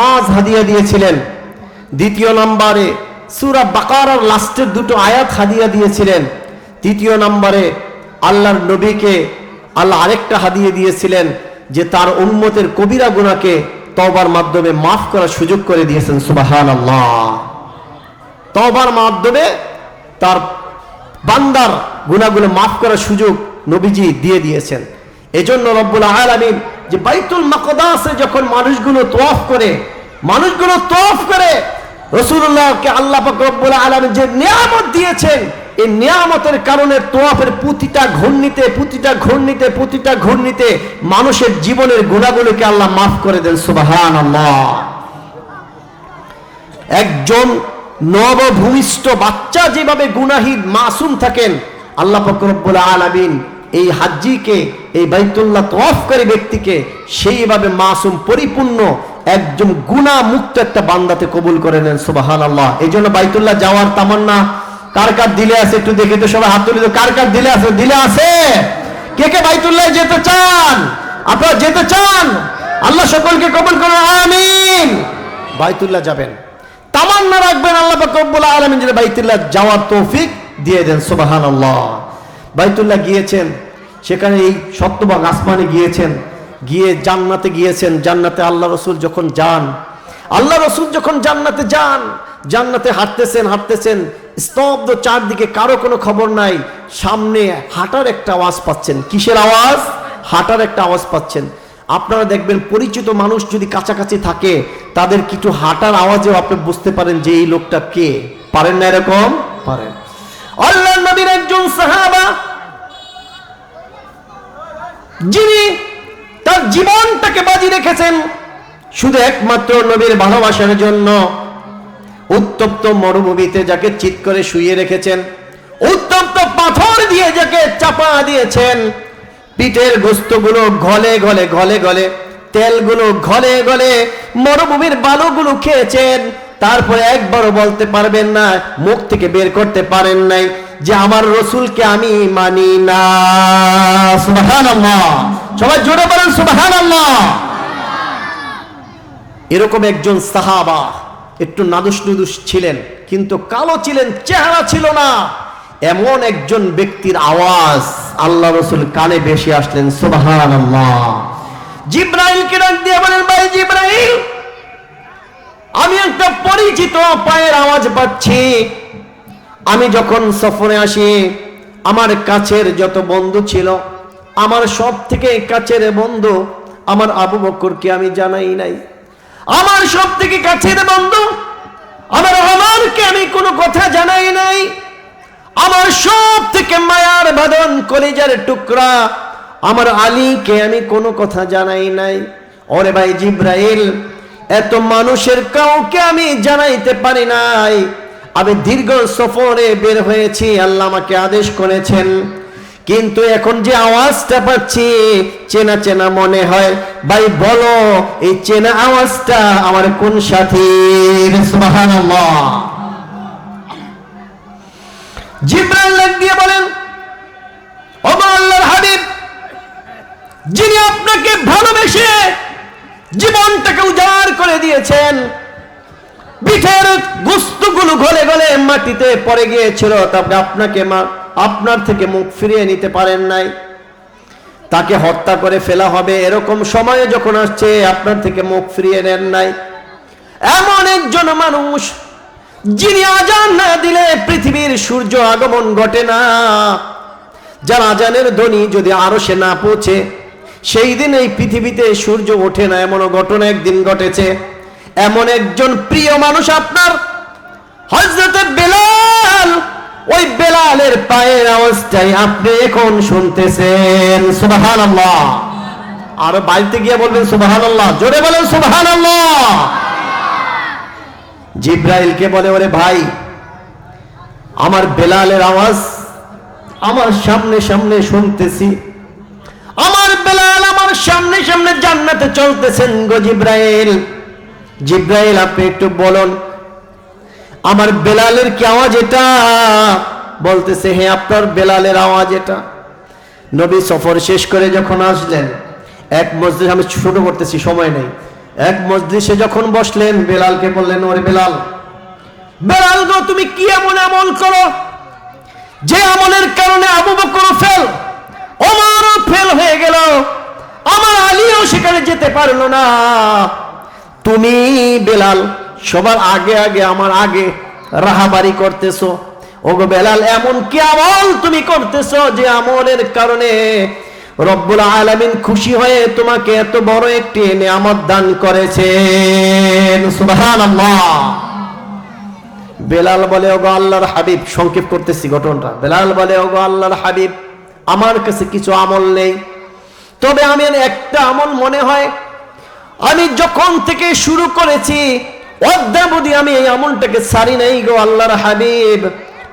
মাছ হাদিয়া দিয়েছিলেন। দ্বিতীয় নম্বরে সুরা বাকারার লাস্টের দুটো আয়াত হাদিয়া দিয়েছিলেন। তৃতীয় নম্বরে আল্লাহর নবীকে আল্লাহ আরেকটা হাদিয়ে দিয়েছিলেন যে তার উম্মতের কবিরা গুনাকে তবার মাধ্যমে মাফ করার সুযোগ করে দিয়েছেন। সুবাহান আল্লাহ তবার মাধ্যমে তার বান্দার গুণাগুলো মাফ করার সুযোগ নবীজি দিয়ে দিয়েছেন। এজন্য রব্বুল আলামিন যে বাইতুল মাকদাসে যখন মানুষগুলো তোয়াফ করে, মানুষগুলো তোয়াফ করে রসুল্লাহকে আল্লাহ রব্বুল আলামিন যে নিয়ামত দিয়েছেন, এই নিয়ামতের কারণে তোয়াফের প্রতিটা ঘূর্ণিতে প্রতিটা ঘূর্ণিতে প্রতিটা ঘূর্ণিতে মানুষের জীবনের গুণাগুলোকে আল্লাহ মাফ করে দেন সুবাহান একজন নবভূমিষ্ঠ বাচ্চা যেভাবে গুনাহীন, মাসুম থাকেন, আল্লাহ ফকরবুল আলামিন এই হাজ্জিকে, এই বাইতুল্লাহ তফকারী ব্যক্তিকে সেইভাবে মাসুম, পরিপূর্ণ একজন গুণা মুক্ত একটা বান্দাতে কবুল করে নেন সুবাহান আল্লাহ এই জন্য বাইতুল্লাহ যাওয়ার তামান্না, কার কার দিলে আছে একটু দেখে তো সবাই হাত তুলে দাও। কার কার দিলে আছে? দিলে আছে? কে কে বাইতুল্লাহ যেতে চান? আপনারা যেতে চান? আল্লাহ সকলকে কবুল করুন, আমিন। বাইতুল্লাহ যাবেন। তামান্না রাখবেন আল্লাহ রব্বুল আলামিন, যেন বাইতুল্লাহ যাওয়ার তৌফিক দিয়ে দেন, সুবহানাল্লাহ। বাইতুল্লাহ গিয়েছেন সেখানে এই সত্যবাগ আসমানে গিয়েছেন, গিয়ে জান্নাতে গিয়েছেন। জান্নাতে আল্লাহ রসুল যখন যান, আল্লাহ রসুল যখন জান্নাতে যান, জান্নাতে হাঁটতেছেন হাঁটতেছেন, স্তব্ধ চারদিকে কারও কোনো খবর নাই, সামনে হাঁটার একটা আওয়াজ পাচ্ছেন। কিসের আওয়াজ? হাঁটার একটা আওয়াজ পাচ্ছেন। আপনারা দেখবেন পরিচিত মানুষ যদি কাছাকাছি থাকে, তাদের কিছু হাঁটার আওয়াজেও আপনি বুঝতে পারেন যে এই লোকটা কে। পারেন না এরকম? পারেন। আল্লাহ নবীর একজন সাহাবা যিনি তার জীবনটাকে বাজি রেখেছেন শুধু একমাত্র নবীর ভালোবাসার জন্য। উত্তপ্ত মরুভূমিতে যাকে চিৎ করে শুয়ে রেখেছেন, উত্তপ্ত পাথর দিয়ে যাকে চাপা দিয়েছেন, পিঠের গোস্তগুলো ঘলে ঘলে ঘলে ঘলে, তেলগুলো ঘলে ঘলে মরুভূমির বালুগুলো খেয়েছেন, তারপরে একবারও বলতে পারবেন না, মুখ থেকে বের করতে পারেন নাই। যে আমার রসুলকে আমি মানি না। সবাই জোরে বলেন সুবহানাল্লাহ। এরকম একজন সাহাবা একটু নাদুস নুদুস ছিলেন কিন্তু কালো ছিলেন চেহারা ছিল না। এমন একজন ব্যক্তির আওয়াজ আল্লাহ রসুল কানে বেশি আসলেন সুবাহান জিব্রাইল কে ডাক দিয়ে বলেন ভাই জিব্রাইল আমি একটা পরিচিত পায়ের আওয়াজ পাচ্ছি। আমি যখন সফরে আসি, আমার কাছের যত বন্ধু ছিল, আমার সব থেকে কাছের বন্ধু আমার আবু বকরকে আমি জানাই নাই। আমার সব থেকে কাছের বন্ধু আমার আমারকে আমি কোনো কথা জানাই নাই। আমার সব থেকে মায়ার বাদন কলিজার টুকরা আমার আলীকে আমি কোনো কথা জানাই নাই। ওরে ভাই জিব্রাইল, এত মানুষের কাউকে আমি জানাইতে পারি নাই। আমি দীর্ঘ সফরে বের হয়েছি, আল্লাহ আমাকে আদেশ করেছেন। কিন্তু এখন যে আওয়াজটা পাচ্ছি, চেনা চেনা মনে হয়, ভাই, বলো, এই চেনা আওয়াজটা আমার কোন সুবহানাল্লাহ। জিব্রাইল দিয়ে বলেন হাবিব, যিনি আপনাকে ভালোবেসে জীবনটাকে উজাড় করে দিয়েছেন পিঠের গুস্তগুলো গলে গলে মাটিতে পড়ে গিয়েছিল। তবে আপনাকে মা- আপনার থেকে মুখ ফিরিয়ে নিতে পারেন নাই। তাকে হত্যা করে ফেলা হবে। এরকম সময়ে যখন আসছে, আপনার থেকে মুখ ফিরিয়ে নেন নাই। এমন একজন মানুষ, যিনি আজান না দিলে পৃথিবীর সূর্য আগমন ঘটে না। যার আজানের ধ্বনি যদি আরও সে না পৌঁছে, সেই দিন এই পৃথিবীতে সূর্য ওঠে না এমন ঘটনা একদিন ঘটেছে। এমন একজন প্রিয় মানুষ আপনার? হজরতে বেলাল, ওই বেলালের পায়ের আওয়াজটাই আপনি এখন শুনতেছেন। সুবাহান আল্লাহ আরও বাড়িতে গিয়ে বলবেন সুবাহান আল্লাহ জোরে বলেন সুবাহান আল্লাহ জিব্রাইলকে বলে, ওরে ভাই, আমার বেলালের আওয়াজ আমার সামনে সামনে শুনতেছি। আমার বেলাল আমার সামনে সামনে জান্নাতে চলতেছেন গো জিব্রাইল, আপনি একটু বলুন। আমার বেলালের কি আওয়াজ এটা? বলতেছে হ্যাঁ আপনার বেলালের আওয়াজ এটা। নবী সফর শেষ করে যখন আসলেন, এক মসজিদ আমি ছোট করতেছি, সময় নেই। এক মজলিসে যখন বসলেন, বেলালকে বললেন, ওরে বেলাল বেলাল গো, তুমি কি এমন আমল করো যে আমলের কারণে আবু বকর ফেল, ওমারও ফেল হয়ে গেল? আমার আলীও সেখানে যেতে পারল না। তুমি বেলাল, সবার আগে আগে আমার আগে রাহাবারি করতেছো। ওগো বেলাল, এমন কি আমল তুমি করতেছো যে আমলের কারণে রব্বুল আলামিন খুশি হয়ে তোমাকে এত বড় একটি নিয়ামত দান করেছেন? বেলাল বলে, ওগো আল্লাহর হাবিব, সংক্ষেপ করতেছি ঘটনাটা বেলাল বলে, ওগো আল্লাহর হাবিব, আমার কাছে কিছু আমল নেই। তবে আমি একটা আমল মনে হয় আমি যখন থেকে শুরু করেছি অদ্যাবধি আমি এই আমলটাকে সারি নাই গো আল্লাহর হাবিব।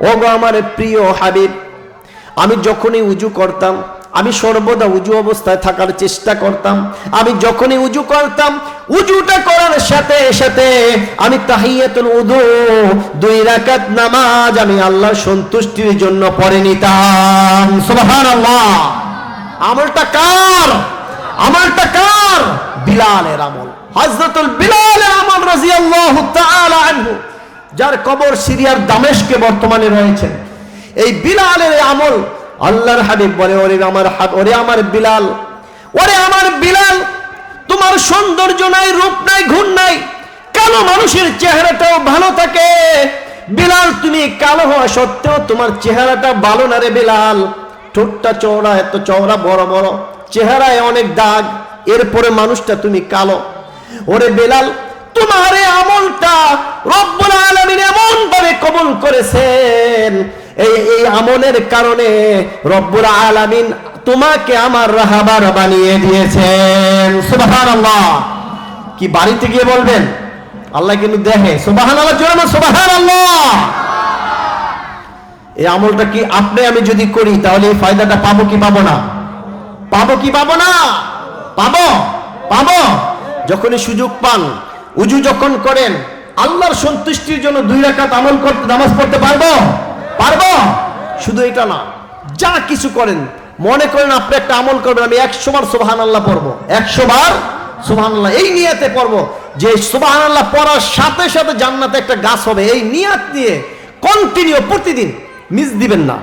ও গো আমার প্রিয় হাবিব, আমি যখনই উজু করতাম, আমি সর্বদা উজু অবস্থায় থাকার চেষ্টা করতাম। আমি যখনই উজু করতাম, উজুটা করার সাথে সাথে আমি তাহিয়াতুল উদু, দুই রাকাত নামাজ আমি আল্লাহর সন্তুষ্টির জন্য পড়ে নিতাম। সুবহানাল্লাহ। আমলটা কার? আমলটা কার বিলালের আমল। হযরতুল বিলালের আমল রাদিয়াল্লাহু তাআলা আনহু, যার কবর সিরিয়ার দামেশকে বর্তমানে রয়েছে। এই বিলালের আমল আল্লাহর হাবিব বলে, ওরে আমার হাব- ওরে আমার বিলাল, ওরে আমার বিলাল, তোমার সৌন্দর্য নাই, রূপ নাই, গুণ নাই, কালো মানুষের চেহারাটাও ভালো থাকে। বিলাল, তুমি কালো হওয়া সত্ত্বেও তোমার চেহারাটা ভালো না রে বিলাল। ঠোঁটটা চওড়া, এত চওড়া, বড় বড়। চেহারায় অনেক দাগ, এরপরে মানুষটা তুমি কালো। ওরে বেলাল, তোমার আমলটা রব্বুল আলামিন এমন ভাবে কবুল করেছেন। এই এই আমলের কারণে রব্বুল আলামিন তোমাকে আমার রাহাবার বানিয়ে দিয়েছেন। সুবহানাল্লাহ। কি বাড়িতে গিয়ে বলবেন? আল্লাহ কিন্তু দেখে। সুবহানাল্লাহ, জোরে না সুবহানাল্লাহ। এই আমলটা কি আপনি আমি যদি করি, তাহলে এই ফায়দাটা পাবো কি পাবো না? পাবো কি পাবো না? পাবো পাবো। যখনই সুযোগ পান, উজু যখন করেন, আল্লাহর সন্তুষ্টির জন্য দুই রাকাত আমল করতে, নামাজ পড়তে পারব? পারব? শুধু এটা না, যা কিছু করেন, মনে করেন আপনি একটা আমল করবেন, আমি একশো বার সুবাহান আল্লাহ পড়ব। একশো বার সুবাহান আল্লাহ এই নিয়াতে পড়ব যে সুবাহান আল্লাহ পড়ার সাথে সাথে জান্নাতে একটা গাছ হবে। এই নিয়াত নিয়ে কন্টিনিউ প্রতিদিন মিস দিবেন না।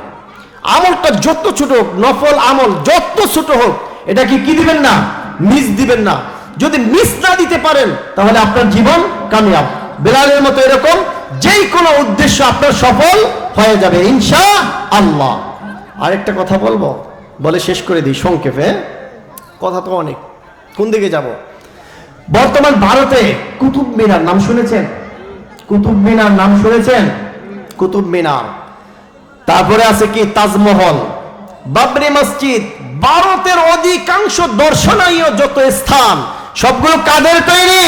আমলটা যত ছোট হোক, নফল আমল যত ছোট হোক, এটা কি কি দিবেন না? মিস দিবেন না। যদি মিস না দিতে পারেন, তাহলে আপনার জীবন কামিয়াব। বেলালের মতো এরকম যেই কোনো উদ্দেশ্য আপনার সফল হয়ে যাবে ইনশা আল্লাহ আরেকটা কথা বলব? বলে শেষ করে দিই সংক্ষেপে। কথা তো অনেক। কোন দিকে যাব? বর্তমান ভারতে কুতুব মিনার নাম শুনেছেন? কুতুব মিনার নাম শুনেছেন? কুতুব মিনার। তারপরে আছে কি? তাজমহল। বাবরি মসজিদ, ভারতের অধিকাংশ দর্শনীয় যত স্থান, সবগুলো কাদের তৈরি?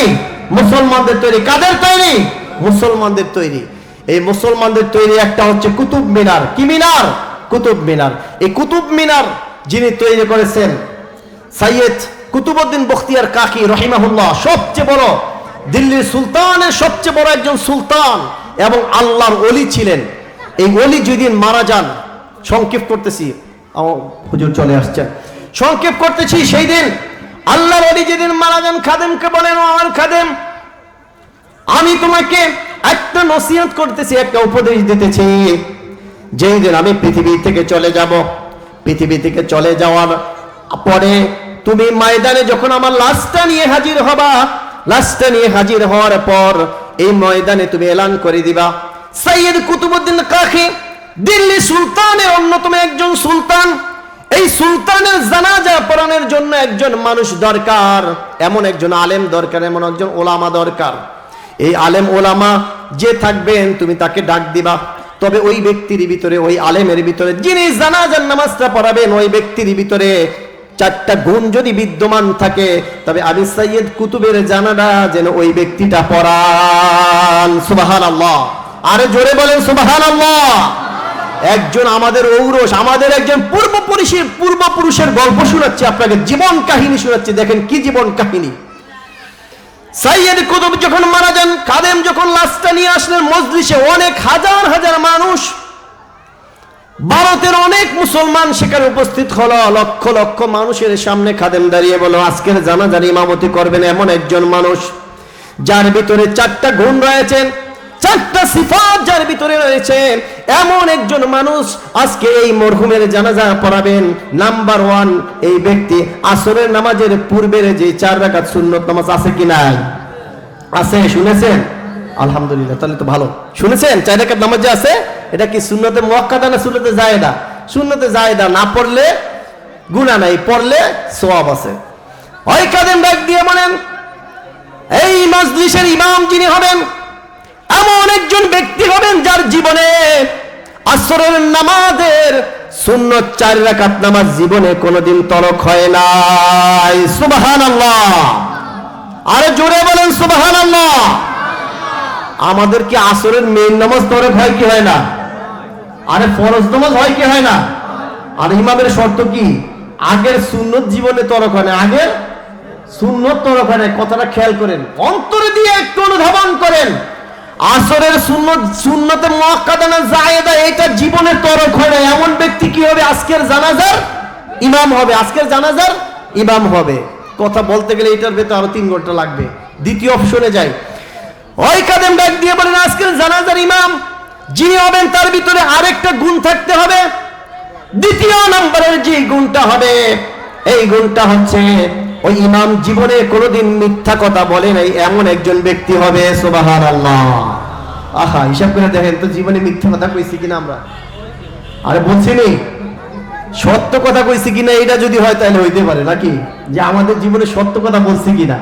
মুসলমানদের তৈরি। কাদের তৈরি? মুসলমানদের তৈরি। এই মুসলমানদের তৈরি একটা হচ্ছে কুতুব মিনার। কি মিনার? কুতুব মিনার। এই কুতুব মিনার যিনি তৈরি করেছেন, সাইয়েদ কুতুবউদ্দিন বখতিয়ার কাকি রহিমাহুল্লাহ, সবচেয়ে বড় দিল্লির সুলতানের সবচেয়ে বড় একজন সুলতান এবং আল্লাহর অলি ছিলেন। এই অলি যেদিন মারা যান, সংক্ষেপ করতেছি। হুজুর চলে আসছেন। সংক্ষেপ করতেছি সেই দিন আল্লাহর অলি যেদিন মারা যান, খাদেমকে বলেন আমার খাদেম, আমি তোমাকে একটা নসিহত করতেছি, একটা উপদেশ দিতেছি। যেই দিন আমি পৃথিবী থেকে চলে যাব, পৃথিবী থেকে চলে যাওয়ার পরে তুমি ময়দানে যখন আমার লাশটা নিয়ে হাজির হবা, লাশটা নিয়ে হাজির হওয়ার পর এই ময়দানে তুমি এলান করে দিবা। সৈয়দ কুতুবুদ্দিন কাকি, দিল্লি সুলতানের অন্যতম একজন সুলতান। এই সুলতানের জানাজা পড়ানোর জন্য একজন মানুষ দরকার, এমন একজন আলেম দরকার, এমন একজন ওলামা দরকার। এই আলেম ওলামা যে থাকবেন, তুমি তাকে ডাক দিবা। তবে ওই ব্যক্তির ভিতরে, ওই আলেমের ভিতরে, যিনি জানাজার নামাজটা পড়াবেন, ওই ব্যক্তির ভিতরে চারটা গুণ যদি বিদ্যমান থাকে, তবে আমি সৈয়দ কুতুবের জানাটা যেন ওই ব্যক্তিটা পড়ান। সুবাহান আল্লাহ আরে জোরে বলেন সুবাহান একজন আমাদের ঔরস, আমাদের একজন পূর্বপুরুষের পূর্বপুরুষের গল্প শোনাচ্ছে, আপনাকে জীবন কাহিনী শোনাচ্ছে, দেখেন কি জীবন কাহিনী। সাইয়েদ কুতুব যখন মারা যান, কাদেম যখন লাশটা নিয়ে আসলেন মজলিসে, অনেক হাজার হাজার মানুষ, ভারতের অনেক মুসলমান সেখানে উপস্থিত হলো, লক্ষ লক্ষ মানুষের সামনে খাদেম দাঁড়িয়ে বলো আজকের জানাজার ইমামতি করবেন এমন একজন মানুষ, যার ভিতরে চারটা গুণ রয়েছেন চারটা সিফাত যার ভিতরে রয়েছে, এমন একজন মানুষ আজকে এই মরহুমের জানাজা পড়াবেন। নাম্বার ওয়ান এই ব্যক্তি আসরের নামাজের পূর্বের যে চার রাকাত সুন্নত নামাজ আছে কি নাই? আছে, শুনেছেন? আলহামদুলিল্লাহ, তাহলে তো ভালো। শুনেছেন? চার রাকাত নামাজ যে আছে, এটা কি সুন্নতে মুয়াক্কাদা না সুন্নতে জায়েদা? সুন্নতে জায়েদা না পড়লে গুনাহ নাই, পড়লে সওয়াব আছে। ওই কাদেম ডাক দিয়ে বলেন? এই মজলিসের ইমাম যিনি হবেন এমন একজন ব্যক্তি হবেন যার জীবনে আসরের নামাজের সুন্নত চার রাকাত নামাজ জীবনে কোনোদিন তরক হয় নাই। সুবহানাল্লাহ। আরে জোরে বলেন সুবহানাল্লাহ। আমাদের কি আসরের মেইন নামাজ তরক হয় কি হয় না? আরে ফরজ নামাজ হয় কি হয় না? আর ইমামের শর্ত কি? আগের সুন্নত জীবনে তরক হয় না। আগের সুন্নত তরক হয় না। কথাটা খেয়াল করেন। অন্তরে দিয়ে একটু অনুধাবন করেন। আসরের সুন্নত সুন্নতে মুআক্কাদানা জায়েদা এটা জীবনে তরক হয় না এমন ব্যক্তি কি হবে? আজকের জানাজার ইমাম হবে। আজকের জানাজার ইমাম হবে। কথা বলতে গেলে এটার ভেতর আরও তিন ঘণ্টা লাগবে। দ্বিতীয় অপশনে যাই। ওই কাদেম ডাক দিয়ে বলেন, আজকের জানাজার ইমাম যিনি হবেন, তার ভিতরে আরেকটা গুণ থাকতে হবে। দ্বিতীয় নম্বরের যে গুণটা হবে, এই গুণটা হচ্ছে ওই ইমাম জীবনে কোনোদিন মিথ্যা কথা বলে নাই, এমন একজন ব্যক্তি হবে সোবাহার আল্লাহ আহা, হিসাব করে দেখেন, তো জীবনে মিথ্যা কথা কইছি কিনা আমরা? আরে বলছি নি সত্য কথা কইছি কিনা এটা যদি হয় তাহলে হইতে পারে, নাকি? যে আমাদের জীবনে সত্য কথা বলছি কিনা।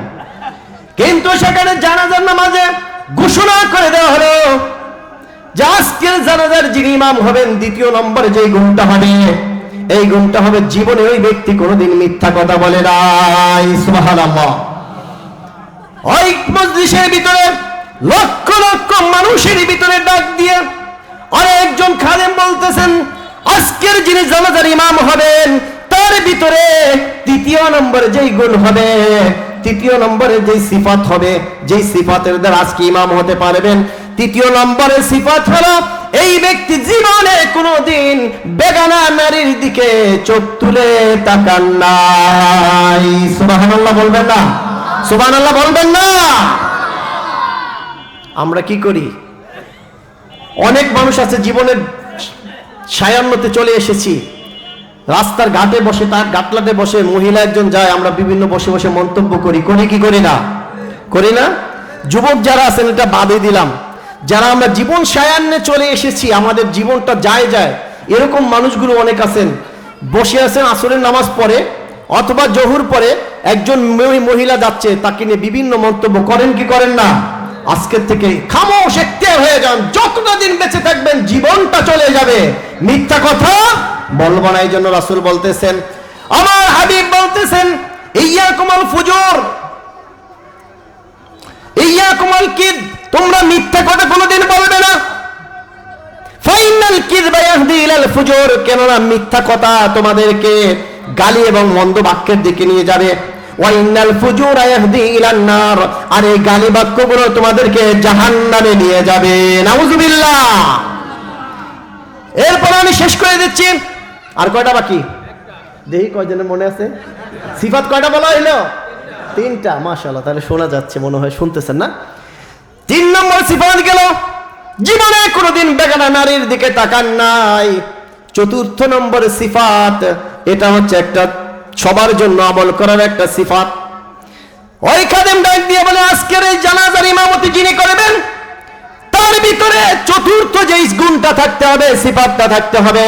কিন্তু সেখানে জানাজার নামাজে ঘোষণা করে দেওয়া হলো যে আজকের জানাজার যিনি ইমাম হবেন, দ্বিতীয় নম্বরে যে গুণটা হবে এই গুণটা হবে জীবনে ওই ব্যক্তি কোনোদিন মিথ্যা কথা বলে নাই। মজলিসের ভিতরে লক্ষ লক্ষ মানুষের ভিতরে ডাক দিয়ে অনেকজন খাদেম বলতেছেন, আজকের যিনি জানাজার ইমাম হবেন, তার ভিতরে তৃতীয় নম্বরে যেই গুণ হবে, তৃতীয় নম্বরে যেই সিফাত হবে, যেই সিফাতের দ্বারা আজকে ইমাম হতে পারবেন, তৃতীয় নম্বরে সিফাত হলো এই ব্যক্তি জীবনে কোনোদিন বেগানা নারীর দিকে চোখ তুলে তাকান নাই। বলবেন না? সুবহানাল্লাহ বলবেন না? আমরা কি করি? অনেক মানুষ আছে জীবনের সায়ান্নতে চলে এসেছি। রাস্তার ঘাটে বসে, তার গাটলাতে বসে মহিলা একজন যায়, আমরা বিভিন্ন বসে বসে মন্তব্য করি। করি কি করি না? করি না? যুবক যারা আছেন, এটা বাদে দিলাম। যারা আমরা জীবন সায়ান্নে চলে এসেছি, আমাদের জীবনটা যায় যায়। এরকম মানুষগুলো অনেক আছেন। বসে আছেন আসরের নামাজ পড়ে, অথবা জহুর পরে একজন মহিলা যাচ্ছে, তাকে নিয়ে বিভিন্ন মন্তব্য করেন কি করেন না? আজকের থেকে খামোশ এখতিয়ার হয়ে যান। যতটা দিন বেঁচে থাকবেন, জীবনটা চলে যাবে। মিথ্যা কথা বলব না এই জন্য রাসুল বলতেছেন, আমার হাবিব বলতেছেন ইয়া কুমাল ফুজুর ইয়া কুমাল কিদ তোমরা মিথ্যা কথা কোনোদিন বলবে না। ফাইনাল ইলাল ফুজুর, কেননা মিথ্যা কথা তোমাদেরকে গালি এবং মন্দ বাক্যের দিকে নিয়ে যাবে। ওয়াইনাল ফুজুর ইয়াহদি ইলান নার, আর এই গালি বাক্যগুলো তোমাদেরকে জাহান্নামে নিয়ে যাবে। নাউজুবিল্লাহ। এরপর আমি শেষ করে দিচ্ছি। আর কয়টা বাকি? দেখি কয়জনের মনে আছে। সিফাত কয়টা বলা হইল? তিনটা, মাশাআল্লাহ, তাহলে শোনা যাচ্ছে, মনে হয় শুনতেছেন না? তিন নম্বর সিফাত গেল। জীবনে কোনোদিন বেগানা নারীর দিকে তাকান নাই। চতুর্থ নম্বর সিফাত, এটা হচ্ছে একটা সবার জন্য আমল করার একটা সিফাত। ওই খাদেম ডাক দিয়ে বলে, আজকের এই জানাজার ইমামতি যিনি করবেন, তার ভিতরে চতুর্থ যে গুণটা থাকতে হবে, সিফাতটা থাকতে হবে।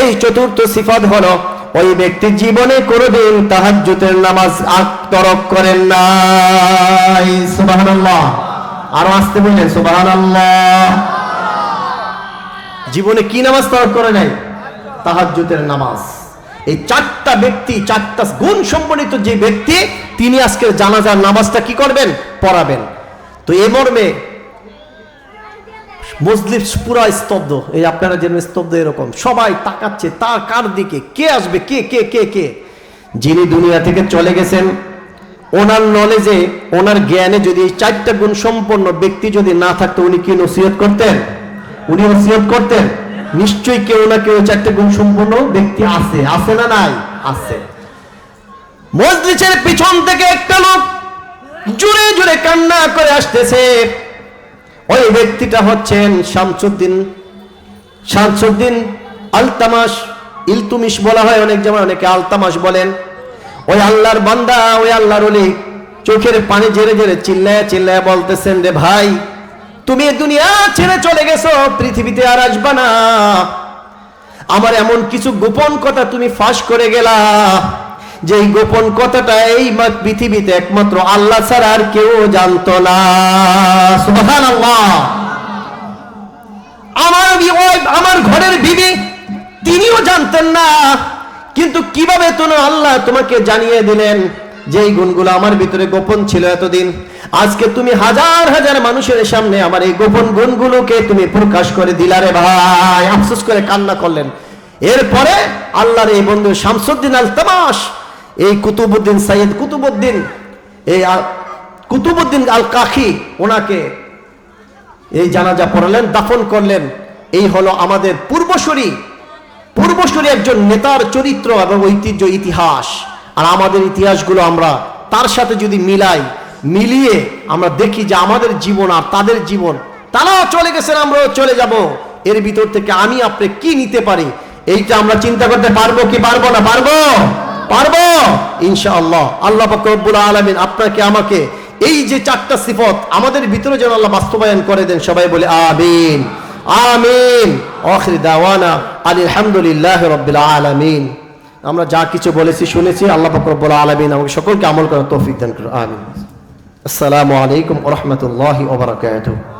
এই চতুর্থ সিফাত হলো, ওই ব্যক্তি জীবনে কোনোদিন তাহাজ্জুদের নামাজ আত্মরক করেন নাই। সুবহানাল্লাহ। আরও আসতে বললেন, সুবহানাল্লাহ। জীবনে কি নামাজ তরক করে নাই? তাহাজ্জুদের নামাজ। এই চারটা ব্যক্তি, চারটা গুণ সম্বন্ধিত যে ব্যক্তি, তিনি আজকের জানাজার নামাজটা কি করবেন? পড়াবেন। তো এ মর্মে মসজিদ পুরা স্তব্ধ। এই আপনারা যেন স্তব্ধ এরকম। সবাই তাকাচ্ছে, তার কার দিকে? কে আসবে? কে কে কে কে? যিনি দুনিয়া থেকে চলে গেছেন ওনার নলেজে ওনার জ্ঞানে যদি এই চারটা গুণ সম্পন্ন ব্যক্তি যদি না থাকতো, উনি কি নসিহত করতেন? উনি নসিহত করতেন? নিশ্চয়ই কেউ না কেউ চারটে গুণ সম্পন্ন ব্যক্তি আছে। আছে না নাই? আছে। মসজিদের পিছন থেকে একটা লোক জুড়ে জুড়ে কান্না করে আসতেছে। ওই ব্যক্তিটা হচ্ছেন শামসুদ্দিন। শামসুদ্দিন আলতামাস, ইলতুমিশ বলা হয়, অনেক যেমন অনেকে আলতামাস বলেন। ওই আল্লাহর বান্দা, ওই আল্লাহর ওলি চোখের পানি জেরে জেরে চিল্লায় চিল্লায় বলতেছেন রে ভাই, তুমি দুনিয়া ছেড়ে চলে গেছো, পৃথিবীতে আর আসবা না। আমার এমন কিছু গোপন কথা তুমি ফাঁস করে গেলা, যে গোপন কথাটা এই পৃথিবীতে একমাত্র আল্লাহ ছাড়া আর কেউ জানতো না। আমার আমার ঘরের বিবি, তিনিও জানতেন না। কিন্তু কীভাবে তুমি আল্লাহ তোমাকে জানিয়ে দিলেন যে গুণগুলো আমার ভিতরে গোপন ছিল এতদিন? আজকে তুমি হাজার হাজার মানুষের সামনে আমার এই গোপন গুণগুলোকে তুমি প্রকাশ করে দিলারে ভাই। আফসোস করে কান্না করলেন। এরপরে আল্লাহর এই বন্ধু শামসুদ্দিন আল তামাস এই কুতুবুদ্দিন সাইয়েদ কুতুবুদ্দিন, এই কুতুবুদ্দিন আল কাখি ওনাকে এই জানাজা পড়ালেন, দাফন করলেন। এই হলো আমাদের পূর্বসূরি পূর্বসূরি একজন নেতার চরিত্র এবং ঐতিহ্য, ইতিহাস। আর আমাদের ইতিহাসগুলো আমরা তার সাথে যদি মিলাই, মিলিয়ে আমরা দেখি যে আমাদের জীবন আর তাদের জীবন তারাও চলে গেছেন, আমরাও চলে যাব। এর ভিতর থেকে আমি আপনি কি নিতে পারি? এইটা আমরা চিন্তা করতে পারব কি পারব না? পারব? পারব? ইনশাআল্লাহ। আল্লাহ রব্বুল আলমিন আপনাকে, আমাকে এই যে চারটা সিফত আমাদের ভিতরে যেন আল্লাহ বাস্তবায়ন করে দেন, সবাই বলে আমিন। আমিন। আখির দাওয়ানা আলহামদুলিল্লাহ রব্বিল আলমিন। আমরা যা কিছু বলেছি, শুনেছি, আল্লাহ ফকরবুল আলমিন আমাকে সকলকে আমল করার তৌফিক দান করুন, আমিন। আসসালামু আলাইকুম রহমতুল্লাহ রাহমাতুল্লাহি ওয়া বারাকাতুহু।